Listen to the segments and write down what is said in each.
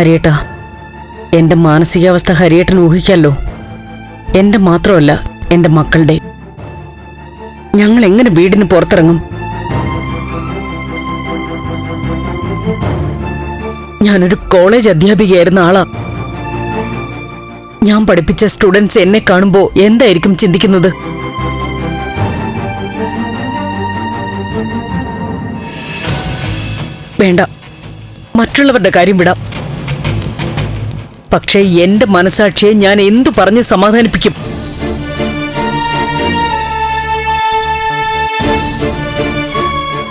ഹരിയേട്ടാ എന്റെ മാനസികാവസ്ഥ ഹരിയേട്ടൻ ഊഹിക്കാമല്ലോ എന്റെ മാത്രമല്ല എന്റെ മക്കളുടെ. ഞങ്ങൾ എങ്ങനെ വീടിന് പുറത്തിറങ്ങും? ഞാനൊരു കോളേജ് അധ്യാപികയായിരുന്ന ആളാ. ഞാൻ പഠിപ്പിച്ച സ്റ്റുഡൻസ് എന്നെ കാണുമ്പോ എന്തായിരിക്കും ചിന്തിക്കുന്നത്? വേണ്ട. മറ്റുള്ളവരുടെ കാര്യം വിടാം. പക്ഷേ എന്റെ മനസാക്ഷിയെ ഞാൻ എന്തു പറഞ്ഞ് സമാധാനിപ്പിക്കും?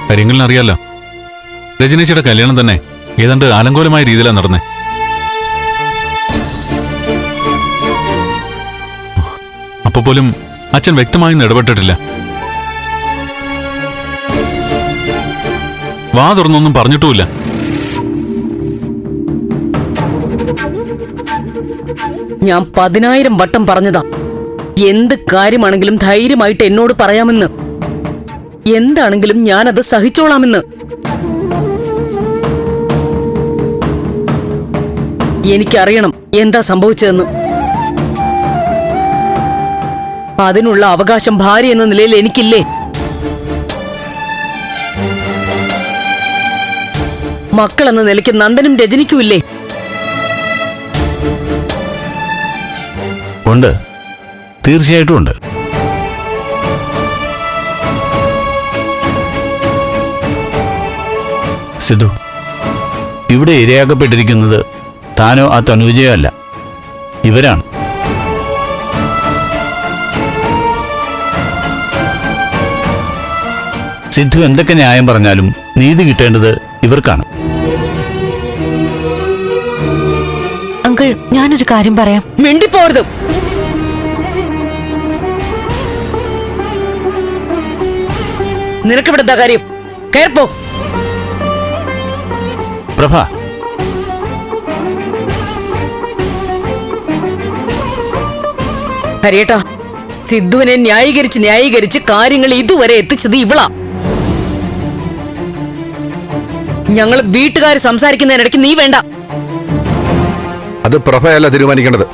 കാര്യങ്ങളിൽ അറിയാലോ. രജനീഷിയുടെ കല്യാണം തന്നെ ഏതാണ്ട് ആലങ്കോലമായ രീതിയിലാണ് നടന്നേ. അപ്പൊ പോലും അച്ഛൻ വ്യക്തമായും ഇടപെട്ടിട്ടില്ല. വാ തുറന്നൊന്നും പറഞ്ഞിട്ടുമില്ല. ഞാൻ പതിനായിരം വട്ടം പറഞ്ഞതാ. എന്ത് കാര്യമാണെങ്കിലും ധൈര്യമായിട്ട് എന്നോട് പറയാമെന്ന്. എന്താണെങ്കിലും ഞാനത് സഹിച്ചോളാമെന്ന്. എനിക്കറിയണം എന്താ സംഭവിച്ചതെന്ന്. അതിനുള്ള അവകാശം ഭാര്യ എന്ന നിലയിൽ എനിക്കില്ലേ? മക്കൾ എന്ന നിലയ്ക്ക് നന്ദനും രജനിക്കുമില്ലേ? ഉണ്ട്. തീർച്ചയായിട്ടും ഉണ്ട്. സിദ്ധു ഇവിടെ ഇരയാക്കപ്പെട്ടിരിക്കുന്നത് താനോ ആ തനുജയോ അല്ല. ഇവരാണ്. സിദ്ധു എന്തൊക്കെ ന്യായം പറഞ്ഞാലും നീതി കിട്ടേണ്ടത് ഇവർക്കാണ്. അങ്കിൾ ഞാനൊരു കാര്യം പറയാം. മിണ്ടിപ്പോരുത്. നിനക്കിവിടെ എന്താ കാര്യം? കയറിപ്പോ പ്രഭ. ഹരിയേട്ടാ സിദ്ധുവിനെ ന്യായീകരിച്ച് ന്യായീകരിച്ച് കാര്യങ്ങൾ ഇതുവരെ എത്തിച്ചത് ഇവളാ. ഞങ്ങൾ വീട്ടുകാർ സംസാരിക്കുന്നതിനിടയ്ക്ക് നീ വേണ്ട. അത് പ്രഭയല്ല തീരുമാനിക്കേണ്ടത്.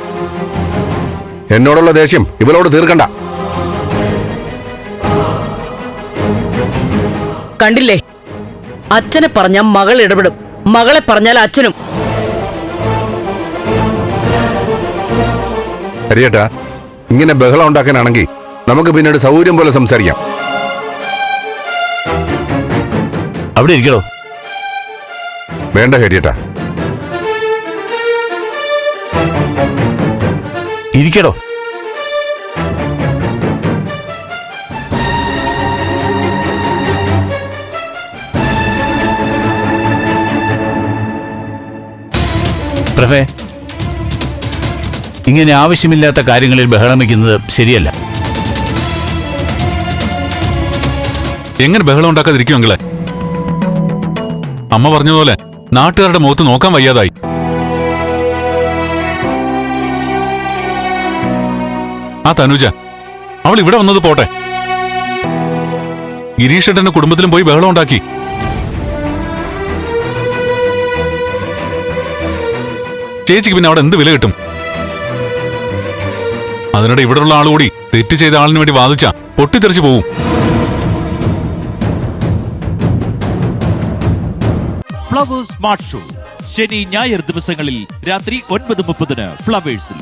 എന്നോടുള്ള ദേഷ്യം ഇവളോട് തീർക്കണ്ട. കണ്ടില്ലേ? അച്ഛനെ പറഞ്ഞാൽ മകൾ ഇടപെടും. മകളെ പറഞ്ഞാൽ അച്ഛനും. ഹരിയേട്ടാ ഇങ്ങനെ ബഹളം ഉണ്ടാക്കാനാണെങ്കിൽ നമുക്ക് പിന്നീട് സൗകര്യം പോലെ സംസാരിക്കാം. അവിടെ ഇരിക്കണോ വേണ്ട ഹരിയേട്ടാ. ഇരിക്കടോ. പ്രഭേ ഇങ്ങനെ ആവശ്യമില്ലാത്ത കാര്യങ്ങളിൽ ബഹളം വയ്ക്കുന്നത് ശരിയല്ല. എങ്ങനെ ബഹളം ഉണ്ടാക്കാതിരിക്കും അങ്ങളെ അമ്മ പറഞ്ഞതുപോലെ നാട്ടുകാരുടെ മുഖത്ത് നോക്കാൻ വയ്യാതായി. ആ തനുജ അവൾ ഇവിടെ വന്നത് പോട്ടെ. ഗിരീഷേട്ടന്റെ കുടുംബത്തിലും പോയി ബഹളം ഉണ്ടാക്കി. ചേച്ചിക്ക് പിന്നെ അവിടെ എന്ത് വില കിട്ടും? അതിനിടെ ഇവിടെയുള്ള ആളുകൂടി തെറ്റ് ചെയ്ത ആളിന് വേണ്ടി വാദിച്ച പൊട്ടിത്തെറിച്ചു പോവും. ഫ്ലവേഴ്സ് സ്മാർട്ട് ഷോ ശനി ഞായർ ദിവസങ്ങളിൽ രാത്രി ഒൻപത് മുപ്പതിന് ഫ്ലവേഴ്സിൽ